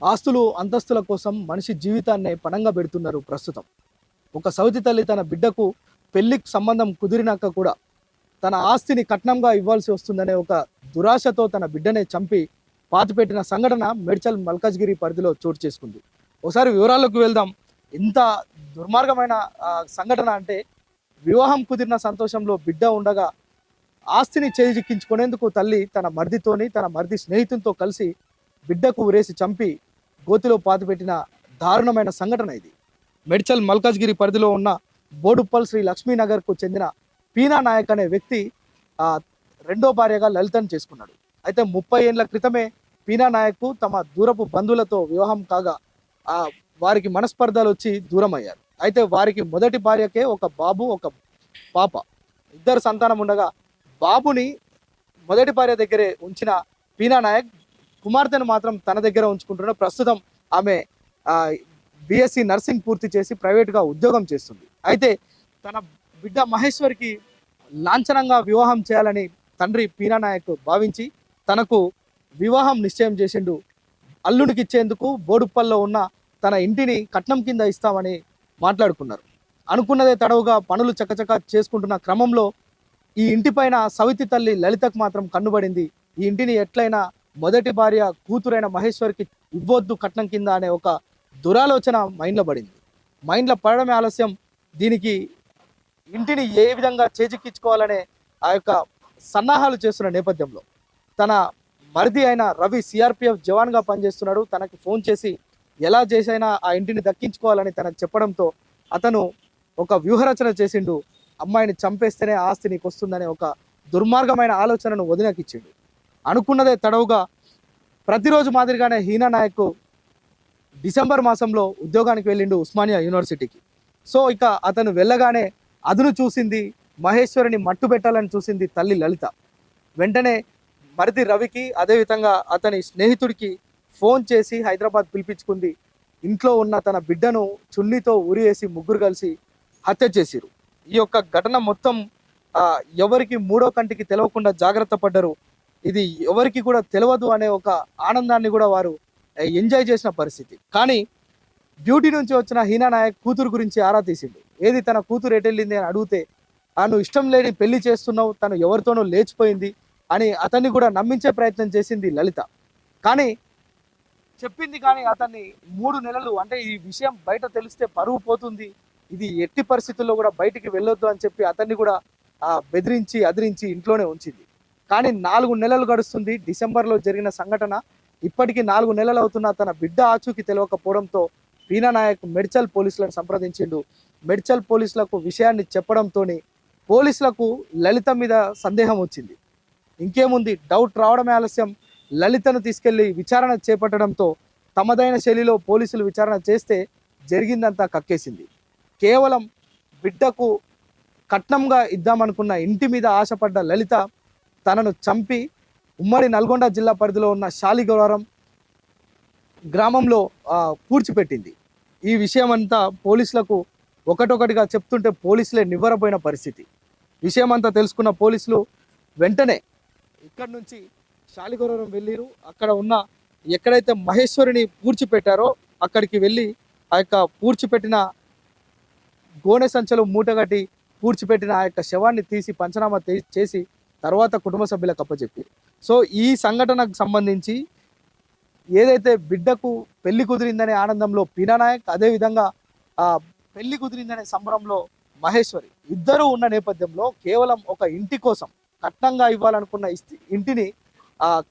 ఆస్తులు అంతస్తుల కోసం మనిషి జీవితాన్ని పణంగా పెడుతున్నారు ప్రస్తుతం. ఒక సౌతి తల్లి తన బిడ్డకు పెళ్ళికి సంబంధం కుదిరినాక కూడా తన ఆస్తిని కట్నంగా ఇవ్వాల్సి వస్తుందనే ఒక దురాశతో తన బిడ్డనే చంపి పాతిపెట్టిన సంఘటన మెడ్చల్ మల్కాజ్గిరి పరిధిలో చోటు చేసుకుంది. ఒకసారి వివరాల్లోకి వెళ్దాం. ఇంత దుర్మార్గమైన సంఘటన అంటే వివాహం కుదిరిన సంతోషంలో బిడ్డ ఉండగా ఆస్తిని చేజిక్కించుకునేందుకు తల్లి తన మర్దితోని తన మర్ది స్నేహితునితో కలిసి బిడ్డకు ఉరేసి చంపి గోతిలో పాతిపెట్టిన దారుణమైన సంఘటన ఇది. మెడ్చల్ మల్కాజ్గిరి పరిధిలో ఉన్న బోడుప్పల్ శ్రీ లక్ష్మీనగర్కు చెందిన పీనా నాయక్ అనే వ్యక్తి ఆ, రెండో భార్యగా లలితను చేసుకున్నాడు. అయితే ముప్పై ఏళ్ళ క్రితమే పీనా నాయక్ తమ దూరపు బంధువులతో వివాహం కాగా ఆ వారికి మనస్పర్ధలు వచ్చి దూరం అయ్యారు అయితే వారికి మొదటి భార్యకే ఒక బాబు ఒక పాప. ఇద్దరు సంతానం ఉండగా బాబుని మొదటి భార్య దగ్గరే ఉంచిన పీనా నాయక్ కుమార్తెను మాత్రం తన దగ్గర ఉంచుకుంటున్న ప్రస్తుతం ఆమె బిఎస్సి నర్సింగ్ పూర్తి చేసి ప్రైవేట్గా ఉద్యోగం చేస్తుంది. అయితే తన బిడ్డ మహేశ్వర్కి లాంఛనంగా వివాహం చేయాలని తండ్రి పీనానాయక్ భావించి తనకు వివాహం నిశ్చయం చేసిండు. అల్లుడికి ఇచ్చేందుకు బోడుప్పల్లో ఉన్న తన ఇంటిని కట్నం కింద ఇస్తామని మాట్లాడుకున్నారు. అనుకున్నదే తడవుగా పనులు చకచక చేసుకుంటున్న క్రమంలో ఈ ఇంటిపైన సవితి తల్లి లలితకు మాత్రం కన్నుబడింది. ఈ ఇంటిని ఎట్లయినా మొదటి భార్య కూతురైన మహేశ్వర్కి ఇవ్వొద్దు కట్నం కింద అనే ఒక దురాలోచన మైండ్లో పడింది. మైండ్లో పడడమే ఆలస్యం. దీనికి ఇంటిని ఏ విధంగా చేజిక్కించుకోవాలనే ఆ యొక్క సన్నాహాలు చేస్తున్న నేపథ్యంలో తన మరిది అయిన రవి సిఆర్పిఎఫ్ జవాన్గా పనిచేస్తున్నాడు. తనకి ఫోన్ చేసి ఎలా చేసైనా ఆ ఇంటిని దక్కించుకోవాలని తనకు చెప్పడంతో అతను ఒక వ్యూహరచన చేసిండు. అమ్మాయిని చంపేస్తేనే ఆస్తి నీకు వస్తుందనే ఒక దుర్మార్గమైన ఆలోచనను వదినకిచ్చిండు. అనుకున్నదే తడవుగా ప్రతిరోజు మాదిరిగానే హీనా నాయక్ డిసెంబర్ మాసంలో ఉద్యోగానికి వెళ్ళిండు ఉస్మానియా యూనివర్సిటీకి. సో ఇక అతను వెళ్ళగానే అదును చూసింది మహేశ్వరిని మట్టు పెట్టాలని చూసింది తల్లి లలిత. వెంటనే మరిది రవికి అదేవిధంగా అతని స్నేహితుడికి ఫోన్ చేసి హైదరాబాద్ పిలిపించుకుంది. ఇంట్లో ఉన్న తన బిడ్డను చున్నీతో ఉరివేసి ముగ్గురు కలిసి హత్య చేసిరు ఈ యొక్క ఘటన మొత్తం ఎవరికి మూడో కంటికి తెలవకుండా జాగ్రత్త పడ్డరు ఇది ఎవరికి కూడా తెలియదు అనే ఒక ఆనందాన్ని కూడా వారు ఎంజాయ్ చేసిన పరిస్థితి. కానీ డ్యూటీ నుంచి వచ్చిన హీనా నాయక్ కూతురు గురించి ఆరా తీసిండు. ఏది తన కూతురు ఎటెళ్ళింది అని అడిగితే తాను ఇష్టం లేని పెళ్ళి చేస్తున్నావు తను ఎవరితోనో లేచిపోయింది అని అతన్ని కూడా నమ్మించే ప్రయత్నం చేసింది లలిత. కానీ చెప్పింది కానీ అతన్ని మూడు నెలలు అంటే ఈ విషయం బయట తెలిస్తే పరువు పోతుంది. ఇది ఎట్టి పరిస్థితుల్లో కూడా బయటికి వెళ్ళొద్దు అని చెప్పి అతన్ని కూడా బెదిరించి అదిరించి ఇంట్లోనే ఉంచింది. కానీ నాలుగు నెలలు గడుస్తుంది డిసెంబర్లో జరిగిన సంఘటన. ఇప్పటికీ నాలుగు నెలలు అవుతున్న తన బిడ్డ ఆచూకీ తెలియకపోవడంతో పీనా నాయక్ మెడ్చల్ పోలీసులను సంప్రదించిండు. మెడ్చల్ పోలీసులకు విషయాన్ని చెప్పడంతో పోలీసులకు లలిత మీద సందేహం వచ్చింది. ఇంకేముంది? డౌట్ రావడమే ఆలస్యం. లలితను తీసుకెళ్ళి విచారణ చేపట్టడంతో తమదైన శైలిలో పోలీసులు విచారణ చేస్తే జరిగిందంతా కక్కేసింది. కేవలం బిడ్డకు కట్నంగా ఇద్దామనుకున్న ఇంటి మీద ఆశపడ్డ లలిత తనను చంపి ఉమ్మడి నల్గొండ జిల్లా పరిధిలో ఉన్న శాలిగౌరం గ్రామంలో పూడ్చిపెట్టింది. ఈ విషయం అంతా పోలీసులకు ఒకటొకటిగా చెప్తుంటే పోలీసులే నివ్వరపోయిన పరిస్థితి. విషయం అంతా తెలుసుకున్న పోలీసులు వెంటనే ఇక్కడి నుంచి శాలిగౌరవం వెళ్ళిరు. అక్కడ ఉన్న ఎక్కడైతే మహేశ్వరిని పూడ్చిపెట్టారో అక్కడికి వెళ్ళి ఆ యొక్క పూడ్చిపెట్టిన గోనె సంచలు మూటగట్టి పూడ్చిపెట్టిన ఆ యొక్క శవాన్ని తీసి పంచనామా చేసి తర్వాత కుటుంబ సభ్యులకు అప్పచెప్పి. సో ఈ సంఘటనకు సంబంధించి ఏదైతే బిడ్డకు పెళ్ళి కుదిరిందనే ఆనందంలో పీనానాయక్ అదేవిధంగా ఆ పెళ్ళి కుదిరిందనే సంబరంలో మహేశ్వరి ఇద్దరు ఉన్న నేపథ్యంలో కేవలం ఒక ఇంటి కోసం కట్నంగా ఇవ్వాలనుకున్న ఇంటిని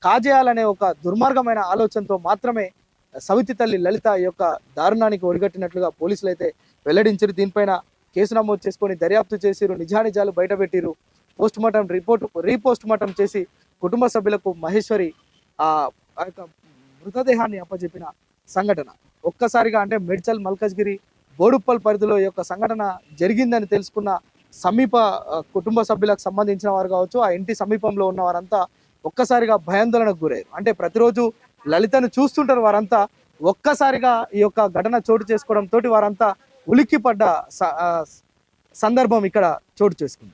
కాజేయాలనే ఒక దుర్మార్గమైన ఆలోచనతో మాత్రమే సవితి తల్లి లలిత యొక్క దారుణానికి ఒడిగట్టినట్లుగా పోలీసులు అయితే వెల్లడించారు. దీనిపైన కేసు నమోదు చేసుకొని దర్యాప్తు చేసిరు. నిజానిజాలు బయటపెట్టిరు. Post mortem report repost mortem చేసి కుటుంబ సభ్యులకు మహేశ్వరి ఆ యొక్క మృతదేహాన్ని అప్పచెప్పిన సంఘటన. ఒక్కసారిగా అంటే మెడ్చల్ మల్కజ్గిరి బోడుప్పల్ పరిధిలో ఈ యొక్క సంఘటన జరిగిందని తెలుసుకున్న సమీప కుటుంబ సభ్యులకు సంబంధించిన వారు కావచ్చు ఆ ఇంటి సమీపంలో ఉన్న వారంతా ఒక్కసారిగా భయాందోళనకు గురయ్యారు. అంటే ప్రతిరోజు లలితను చూస్తుంటారు వారంతా ఒక్కసారిగా ఈ యొక్క ఘటన చోటు చేసుకోవడంతో వారంతా ఉలిక్కిపడ్డ స- సందర్భం ఇక్కడ చోటు చేసుకుంది.